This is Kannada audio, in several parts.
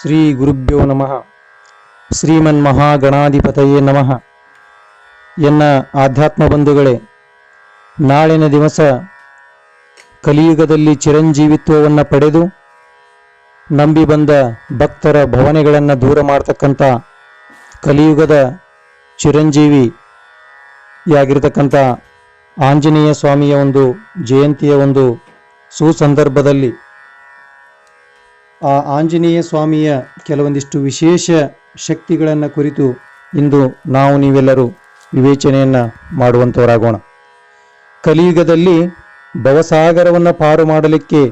ಶ್ರೀ ಗುರುಭ್ಯೋ ನಮಃ. ಶ್ರೀಮನ್ ಮಹಾಗಣಾಧಿಪತಯೇ ನಮಃ. ಎನ್ನ ಆಧ್ಯಾತ್ಮ ಬಂಧುಗಳೇ ನಾಳಿನ ದಿವಸ ಕಲಿಯುಗದಲ್ಲಿ ಚಿರಂಜೀವಿತ್ವವನ್ನು ಪಡೆದು ನಂಬಿ ಬಂದ ಭಕ್ತರ ಭವನೆಗಳನ್ನು ದೂರ ಮಾಡ್ತಕ್ಕಂಥ ಕಲಿಯುಗದ ಚಿರಂಜೀವಿ ಚಿರಂಜೀವಿಯಾಗಿರ್ತಕ್ಕಂಥ ಆಂಜನೇಯ ಸ್ವಾಮಿಯ ಒಂದು ಜಯಂತಿಯ ಒಂದು ಸುಸಂದರ್ಭದಲ್ಲಿ ಆ ಆಂಜನೇಯ ಸ್ವಾಮಿಯ ಕೆಲವೊಂದಿಷ್ಟು ವಿಶೇಷ ಶಕ್ತಿಗಳನ್ನು ಕುರಿತು ಇಂದು ನಾವು ನೀವೆಲ್ಲರೂ ವಿವೇಚನೆಯನ್ನು ಮಾಡುವಂಥವರಾಗೋಣ ಕಲಿಯುಗದಲ್ಲಿ ಭವಸಾಗರವನ್ನು ಪಾರು ಮಾಡಲಿಕ್ಕೆ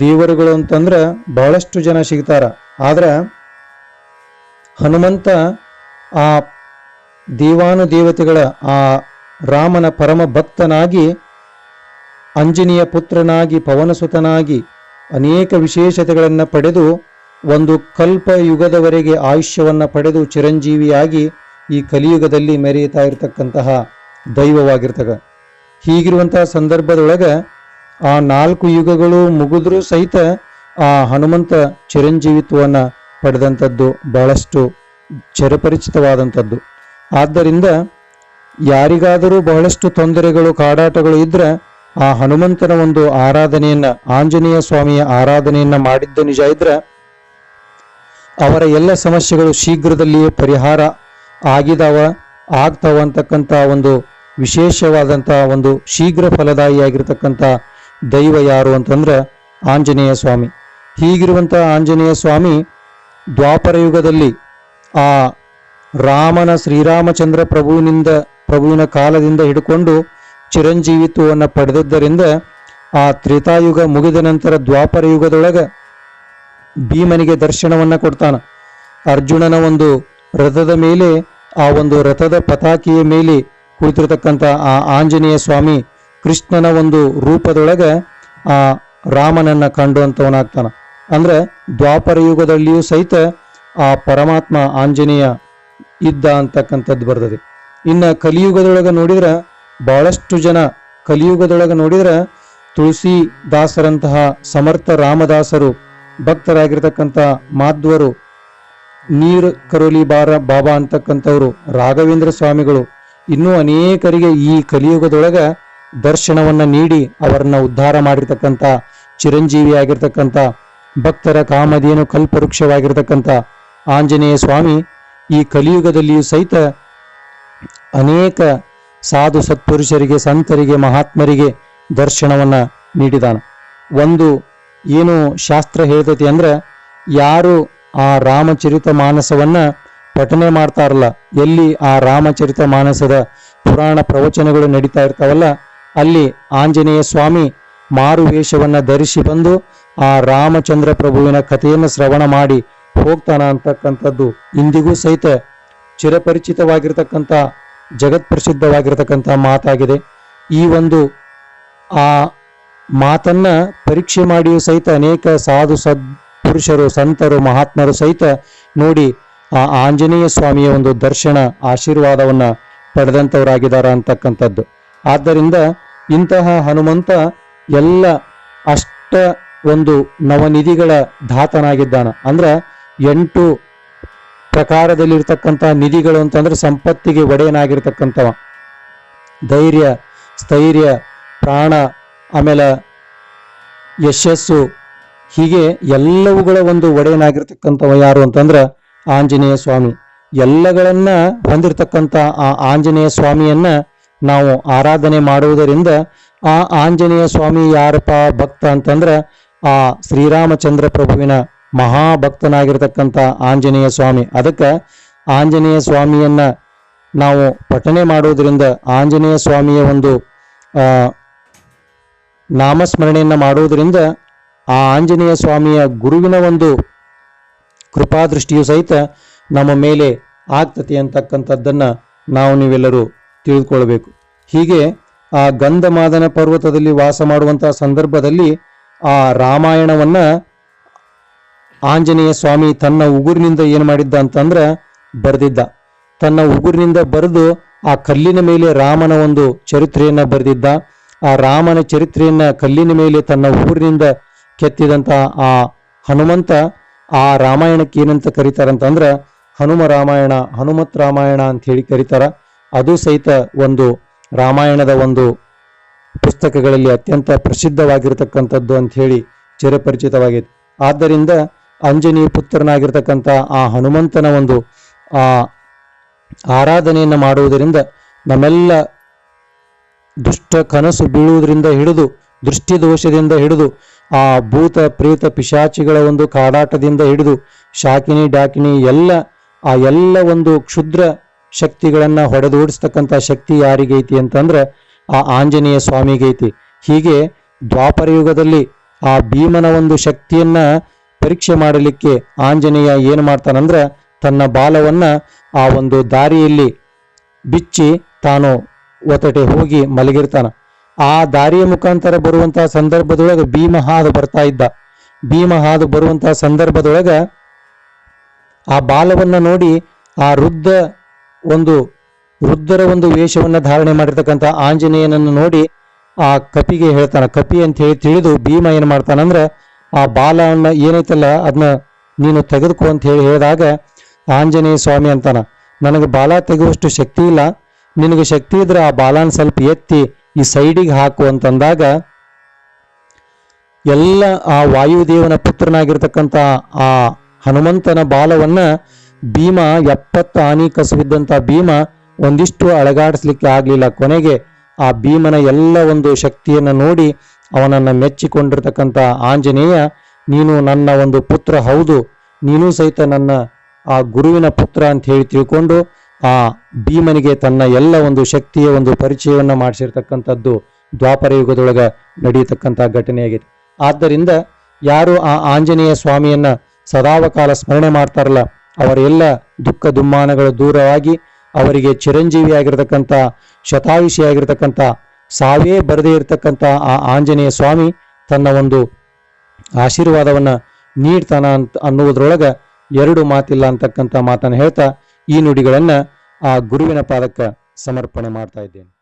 ದೇವರುಗಳು ಅಂತಂದ್ರೆ ಬಹಳಷ್ಟು ಜನ ಸಿಗ್ತಾರ. ಆದ್ರೆ ಹನುಮಂತ ಆ ದೇವಾನು ದೇವತೆಗಳ ಆ ರಾಮನ ಪರಮ ಭಕ್ತನಾಗಿ ಅಂಜನಿಯ ಪುತ್ರನಾಗಿ ಪವನಸುತನಾಗಿ ಅನೇಕ ವಿಶೇಷತೆಗಳನ್ನು ಪಡೆದು ಒಂದು ಕಲ್ಪ ಯುಗದವರೆಗೆ ಆಯುಷ್ಯವನ್ನು ಪಡೆದು ಚಿರಂಜೀವಿಯಾಗಿ ಈ ಕಲಿಯುಗದಲ್ಲಿ ಮೆರೆಯುತ್ತಾ ಇರತಕ್ಕಂತಹ ದೈವವಾಗಿರ್ತದ ಹೀಗಿರುವಂತಹ ಸಂದರ್ಭದೊಳಗೆ ಆ ನಾಲ್ಕು ಯುಗಗಳು ಮುಗಿದ್ರೂ ಸಹಿತ ಆ ಹನುಮಂತ ಚಿರಂಜೀವಿತ್ವವನ್ನು ಪಡೆದಂಥದ್ದು ಬಹಳಷ್ಟು ಚರಪರಿಚಿತವಾದಂಥದ್ದು ಆದ್ದರಿಂದ ಯಾರಿಗಾದರೂ ಬಹಳಷ್ಟು ತೊಂದರೆಗಳು ಕಾಡಾಟಗಳು ಇದ್ರೆ ಆ ಹನುಮಂತನ ಒಂದು ಆರಾಧನೆಯನ್ನ, ಆಂಜನೇಯ ಸ್ವಾಮಿಯ ಆರಾಧನೆಯನ್ನ ಮಾಡಿದ್ದು ನಿಜ ಇದ್ರ ಅವರ ಎಲ್ಲ ಸಮಸ್ಯೆಗಳು ಶೀಘ್ರದಲ್ಲಿಯೇ ಪರಿಹಾರ ಆಗಿದಾವ, ಆಗ್ತಾವ ಅಂತಕ್ಕಂಥ ಒಂದು ವಿಶೇಷವಾದಂಥ ಒಂದು ಶೀಘ್ರ ಫಲದಾಯಿಯಾಗಿರ್ತಕ್ಕಂಥ ದೈವ ಯಾರು ಅಂತಂದ್ರೆ ಆಂಜನೇಯ ಸ್ವಾಮಿ. ಹೀಗಿರುವಂಥ ಆಂಜನೇಯ ಸ್ವಾಮಿ ದ್ವಾಪರ ಯುಗದಲ್ಲಿ ಆ ರಾಮನ ಶ್ರೀರಾಮಚಂದ್ರ ಪ್ರಭುವಿನಿಂದ, ಪ್ರಭುವಿನ ಕಾಲದಿಂದ ಹಿಡ್ಕೊಂಡು ಚಿರಂಜೀವಿತ್ವವನ್ನು ಪಡೆದಿದ್ದರಿಂದ ಆ ತ್ರೇತಾಯುಗ ಮುಗಿದ ನಂತರ ದ್ವಾಪರ ಯುಗದೊಳಗೆ ಭೀಮನಿಗೆ ದರ್ಶನವನ್ನು ಕೊಡ್ತಾನೆ. ಅರ್ಜುನನ ಒಂದು ರಥದ ಮೇಲೆ, ಆ ಒಂದು ರಥದ ಪತಾಕಿಯ ಮೇಲೆ ಕುಳಿತಿರ್ತಕ್ಕಂಥ ಆ ಆಂಜನೇಯ ಸ್ವಾಮಿ ಕೃಷ್ಣನ ಒಂದು ರೂಪದೊಳಗೆ ಆ ರಾಮನನ್ನ ಕಂಡುವಂಥವನಾಗ್ತಾನೆ. ಅಂದ್ರೆ ದ್ವಾಪರ ಯುಗದಲ್ಲಿಯೂ ಸಹಿತ ಆ ಪರಮಾತ್ಮ ಆಂಜನೇಯ ಇದ್ದ ಅಂತಕ್ಕಂಥದ್ದು ಬರ್ತದೆ. ಇನ್ನ ಕಲಿಯುಗದೊಳಗೆ ನೋಡಿದ್ರೆ ಬಹಳಷ್ಟು ಜನ ಕಲಿಯುಗದೊಳಗೆ ನೋಡಿದ್ರೆ ತುಳಸಿ ದಾಸರಂತಹ ಸಮರ್ಥ ರಾಮದಾಸರು ಭಕ್ತರಾಗಿರ್ತಕ್ಕಂಥ ಮಾಧ್ವರು, ನೀರ್ ಕರೋಲಿ ಬಾರ ಬಾಬಾ ಅಂತಕ್ಕಂಥವ್ರು, ರಾಘವೇಂದ್ರ ಸ್ವಾಮಿಗಳು, ಇನ್ನೂ ಅನೇಕರಿಗೆ ಈ ಕಲಿಯುಗದೊಳಗೆ ದರ್ಶನವನ್ನ ನೀಡಿ ಅವರನ್ನ ಉದ್ಧಾರ ಮಾಡಿರ್ತಕ್ಕಂಥ ಚಿರಂಜೀವಿ ಆಗಿರ್ತಕ್ಕಂಥ, ಭಕ್ತರ ಕಾಮಧೇನು ಕಲ್ಪವೃಕ್ಷವಾಗಿರ್ತಕ್ಕಂಥ ಆಂಜನೇಯ ಸ್ವಾಮಿ ಈ ಕಲಿಯುಗದಲ್ಲಿಯೂ ಸಹಿತ ಅನೇಕ ಸಾಧು ಸತ್ಪುರುಷರಿಗೆ, ಸಂತರಿಗೆ, ಮಹಾತ್ಮರಿಗೆ ದರ್ಶನವನ್ನ ನೀಡಿದಾನ. ಒಂದು ಏನು ಶಾಸ್ತ್ರ ಹೇಳ್ತೈತಿ ಅಂದ್ರೆ, ಯಾರು ಆ ರಾಮಚರಿತ ಮಾನಸವನ್ನ ಪಠನೆ ಮಾಡ್ತಾರಲ್ಲ, ಎಲ್ಲಿ ಆ ರಾಮಚರಿತ ಮಾನಸದ ಪುರಾಣ ಪ್ರವಚನಗಳು ನಡೀತಾ ಇರ್ತಾವಲ್ಲ, ಅಲ್ಲಿ ಆಂಜನೇಯ ಸ್ವಾಮಿ ಮಾರು ವೇಷವನ್ನು ಧರಿಸಿ ಬಂದು ಆ ರಾಮಚಂದ್ರ ಪ್ರಭುವಿನ ಕಥೆಯನ್ನು ಶ್ರವಣ ಮಾಡಿ ಹೋಗ್ತಾನ ಅಂತಕ್ಕಂಥದ್ದು ಇಂದಿಗೂ ಸಹಿತ ಚಿರಪರಿಚಿತವಾಗಿರ್ತಕ್ಕಂಥ ಜಗತ್ ಪ್ರಸಿದ್ಧವಾಗಿರ್ತಕ್ಕಂಥ ಮಾತಾಗಿದೆ. ಈ ಒಂದು, ಆ ಮಾತನ್ನ ಪರೀಕ್ಷೆ ಮಾಡಿಯೂ ಸಹಿತ ಅನೇಕ ಸಾಧು ಸದ್, ಪುರುಷರು, ಸಂತರು, ಮಹಾತ್ಮರು ಸಹಿತ ನೋಡಿ ಆ ಆಂಜನೇಯ ಸ್ವಾಮಿಯ ಒಂದು ದರ್ಶನ, ಆಶೀರ್ವಾದವನ್ನ ಪಡೆದಂಥವರಾಗಿದ್ದಾರೆ ಅಂತಕ್ಕಂಥದ್ದು. ಆದ್ದರಿಂದ ಇಂತಹ ಹನುಮಂತ ಎಲ್ಲ ಅಷ್ಟ ಒಂದು ನವನಿಧಿಗಳ ಧಾತನಾಗಿದ್ದಾನ ಅಂದ್ರ ಎಂಟು ಪ್ರಕಾರದಲ್ಲಿರ್ತಕ್ಕಂಥ ನಿಧಿಗಳು ಅಂತಂದ್ರೆ ಸಂಪತ್ತಿಗೆ ಒಡೆಯನಾಗಿರ್ತಕ್ಕಂಥವ. ಧೈರ್ಯ, ಸ್ಥೈರ್ಯ, ಪ್ರಾಣ, ಆಮೇಲೆ ಯಶಸ್ಸು, ಹೀಗೆ ಎಲ್ಲವುಗಳ ಒಂದು ಒಡೆಯನಾಗಿರ್ತಕ್ಕಂಥವ ಯಾರು ಅಂತಂದ್ರೆ ಆಂಜನೇಯ ಸ್ವಾಮಿ. ಎಲ್ಲಗಳನ್ನ ಹೊಂದಿರತಕ್ಕಂಥ ಆ ಆಂಜನೇಯ ಸ್ವಾಮಿಯನ್ನ ನಾವು ಆರಾಧನೆ ಮಾಡುವುದರಿಂದ ಆ ಆಂಜನೇಯ ಸ್ವಾಮಿ ಯಾರಪ್ಪ ಭಕ್ತ ಅಂತಂದ್ರೆ ಆ ಶ್ರೀರಾಮಚಂದ್ರ ಪ್ರಭುವಿನ ಮಹಾಭಕ್ತನಾಗಿರ್ತಕ್ಕಂಥ ಆಂಜನೇಯ ಸ್ವಾಮಿ. ಅದಕ್ಕೆ ಆಂಜನೇಯ ಸ್ವಾಮಿಯನ್ನ ನಾವು ಪಠನೆ ಮಾಡೋದ್ರಿಂದ ಆಂಜನೇಯ ಸ್ವಾಮಿಯ ಒಂದು ನಾಮಸ್ಮರಣೆಯನ್ನ ಮಾಡುವುದರಿಂದ ಆ ಆಂಜನೇಯ ಸ್ವಾಮಿಯ ಗುರುವಿನ ಒಂದು ಕೃಪಾದೃಷ್ಟಿಯು ಸಹಿತ ನಮ್ಮ ಮೇಲೆ ಆಗ್ತತಿ ಅಂತಕ್ಕಂಥದ್ದನ್ನು ನಾವು ನೀವೆಲ್ಲರೂ ತಿಳಿದುಕೊಳ್ಬೇಕು. ಹೀಗೆ ಆ ಗಂಧಮಾದನ ಪರ್ವತದಲ್ಲಿ ವಾಸ ಮಾಡುವಂಥ ಸಂದರ್ಭದಲ್ಲಿ ಆ ರಾಮಾಯಣವನ್ನ ಆಂಜನೇಯ ಸ್ವಾಮಿ ತನ್ನ ಉಗುರಿನಿಂದ ಏನು ಮಾಡಿದ್ದ ಅಂತಂದ್ರೆ ಬರೆದಿದ್ದ. ತನ್ನ ಉಗುರಿನಿಂದ ಬರೆದು ಆ ಕಲ್ಲಿನ ಮೇಲೆ ರಾಮನ ಒಂದು ಚರಿತ್ರೆಯನ್ನ ಬರೆದಿದ್ದ. ಆ ರಾಮನ ಚರಿತ್ರೆಯನ್ನ ಕಲ್ಲಿನ ಮೇಲೆ ತನ್ನ ಊರಿನಿಂದ ಕೆತ್ತಿದಂತ ಆ ಹನುಮಂತ ಆ ರಾಮಾಯಣಕ್ಕೆ ಏನಂತ ಕರೀತಾರಂತಂದ್ರ ಹನುಮ ರಾಮಾಯಣ, ಹನುಮತ್ ರಾಮಾಯಣ ಅಂತ ಹೇಳಿ ಕರೀತಾರ. ಅದು ಸಹಿತ ಒಂದು ರಾಮಾಯಣದ ಒಂದು ಪುಸ್ತಕಗಳಲ್ಲಿ ಅತ್ಯಂತ ಪ್ರಸಿದ್ಧವಾಗಿರತಕ್ಕಂಥದ್ದು ಅಂತ ಹೇಳಿ ಚಿರಪರಿಚಿತವಾಗಿದೆ ಆದ್ದರಿಂದ ಅಂಜನೇಯ ಪುತ್ರನಾಗಿರ್ತಕ್ಕಂಥ ಆ ಹನುಮಂತನ ಒಂದು, ಆ ಆರಾಧನೆಯನ್ನು ಮಾಡುವುದರಿಂದ ನಮ್ಮೆಲ್ಲ ದುಷ್ಟ ಕನಸು ಬೀಳುವುದರಿಂದ ಹಿಡಿದು, ದೃಷ್ಟಿದೋಷದಿಂದ ಹಿಡಿದು, ಆ ಭೂತ, ಪ್ರೇತ, ಪಿಶಾಚಿಗಳ ಒಂದು ಕಾಡಾಟದಿಂದ ಹಿಡಿದು, ಶಾಕಿನಿ, ಡಾಕಿನಿ, ಎಲ್ಲ, ಆ ಎಲ್ಲ ಒಂದು ಕ್ಷುದ್ರ ಶಕ್ತಿಗಳನ್ನ ಹೊಡೆದೋಡಿಸ್ತಕ್ಕಂಥ ಶಕ್ತಿ ಯಾರಿಗೈತಿ ಅಂತಂದ್ರೆ ಆ ಆಂಜನೇಯ ಸ್ವಾಮಿಗೈತಿ ಹೀಗೆ ದ್ವಾಪರ ಯುಗದಲ್ಲಿ ಆ ಭೀಮನ ಒಂದು ಶಕ್ತಿಯನ್ನ ಪರೀಕ್ಷೆ ಮಾಡಲಿಕ್ಕೆ ಆಂಜನೇಯ ಏನು ಮಾಡ್ತಾನಂದ್ರೆ ತನ್ನ ಬಾಲವನ್ನ ಆ ಒಂದು ದಾರಿಯಲ್ಲಿ ಬಿಚ್ಚಿ ತಾನು ಒತ್ತಟೆ ಹೋಗಿ ಮಲಗಿರ್ತಾನ. ಆ ದಾರಿಯ ಮುಖಾಂತರ ಬರುವಂತಹ ಸಂದರ್ಭದೊಳಗೆ ಭೀಮ ಹಾದು ಬರ್ತಾ ಇದ್ದ. ಭೀಮ ಹಾದು ಬರುವಂತಹ ಸಂದರ್ಭದೊಳಗ ಆ ಬಾಲವನ್ನ ನೋಡಿ ಆ ವೃದ್ಧ ಒಂದು, ವೃದ್ಧರ ಒಂದು ವೇಷವನ್ನ ಧಾರಣೆ ಮಾಡಿರ್ತಕ್ಕಂಥ ಆಂಜನೇಯನನ್ನು ನೋಡಿ ಆ ಕಪಿಗೆ ಹೇಳ್ತಾನ. ಕಪಿ ಅಂತ ಹೇಳಿ ತಿಳಿದು ಭೀಮ ಏನ್ ಮಾಡ್ತಾನಂದ್ರ ಆ ಬಾಲವನ್ನ ಏನೈತಲ್ಲ ಅದನ್ನ ನೀನು ತೆಗೆದುಕೋ ಅಂತ ಹೇಳಿ ಹೇಳಿದಾಗ, ಆಂಜನೇಯ ಸ್ವಾಮಿ ಅಂತಾನ, ನನಗೆ ಬಾಲ ತೆಗೆಯುವಷ್ಟು ಶಕ್ತಿ ಇಲ್ಲ. ನಿನಗೆ ಶಕ್ತಿ ಇದ್ರೆ ಆ ಬಾಲನ ಸ್ವಲ್ಪ ಎತ್ತಿ ಈ ಸೈಡಿಗೆ ಹಾಕು ಅಂತಂದಾಗ, ಎಲ್ಲ ಆ ವಾಯುದೇವನ ಪುತ್ರನಾಗಿರ್ತಕ್ಕಂಥ ಆ ಹನುಮಂತನ ಬಾಲವನ್ನ ಭೀಮ ಎಪ್ಪತ್ತು ಆನಿ ಕಸುವಿದ್ದಂಥ ಭೀಮ ಒಂದಿಷ್ಟು ಅಳಗಾಡಿಸ್ಲಿಕ್ಕೆ ಆಗಲಿಲ್ಲ. ಕೊನೆಗೆ ಆ ಭೀಮನ ಎಲ್ಲ ಒಂದು ಶಕ್ತಿಯನ್ನು ನೋಡಿ ಅವನನ್ನ ಮೆಚ್ಚಿಕೊಂಡಿರ್ತಕ್ಕಂಥ ಆಂಜನೇಯ, ನೀನು ನನ್ನ ಒಂದು ಪುತ್ರ ಹೌದು. ನೀನು ಸಹಿತ ನನ್ನ ಆ ಗುರುವಿನ ಪುತ್ರ ಅಂತ ಹೇಳಿ ತಿಳ್ಕೊಂಡು ಆ ಭೀಮನಿಗೆ ತನ್ನ ಎಲ್ಲ ಒಂದು ಶಕ್ತಿಯ ಒಂದು ಪರಿಚಯವನ್ನು ಮಾಡಿಸಿರ್ತಕ್ಕಂಥದ್ದು ದ್ವಾಪರ ಯುಗದೊಳಗೆ ನಡೆಯತಕ್ಕಂಥ ಘಟನೆಯಾಗಿದೆ. ಆದ್ದರಿಂದ ಯಾರು ಆ ಆಂಜನೇಯ ಸ್ವಾಮಿಯನ್ನ ಸದಾವಕಾಲ ಸ್ಮರಣೆ ಮಾಡ್ತಾರಲ್ಲ, ಅವರೆಲ್ಲ ದುಃಖ ದುಮ್ಮಾನಗಳು ದೂರವಾಗಿ ಅವರಿಗೆ ಚಿರಂಜೀವಿಯಾಗಿರ್ತಕ್ಕಂಥ, ಶತಾಯುಷಿಯಾಗಿರ್ತಕ್ಕಂಥ ಸಾವೇ ಬರದೇ ಇರತಕ್ಕಂಥ ಆ ಆಂಜನೇಯ ಸ್ವಾಮಿ ತನ್ನ ಒಂದು ಆಶೀರ್ವಾದವನ್ನ ನೀಡ್ತಾನ ಅಂತ ಅನ್ನುವುದರೊಳಗ ಎರಡು ಮಾತಿಲ್ಲ ಅಂತಕ್ಕಂಥ ಮಾತನ್ನು ಹೇಳ್ತಾ ಈ ನುಡಿಗಳನ್ನ ಆ ಗುರುವಿನ ಪಾದಕ್ಕೆ ಸಮರ್ಪಣೆ ಮಾಡ್ತಾ ಇದ್ದೇನೆ.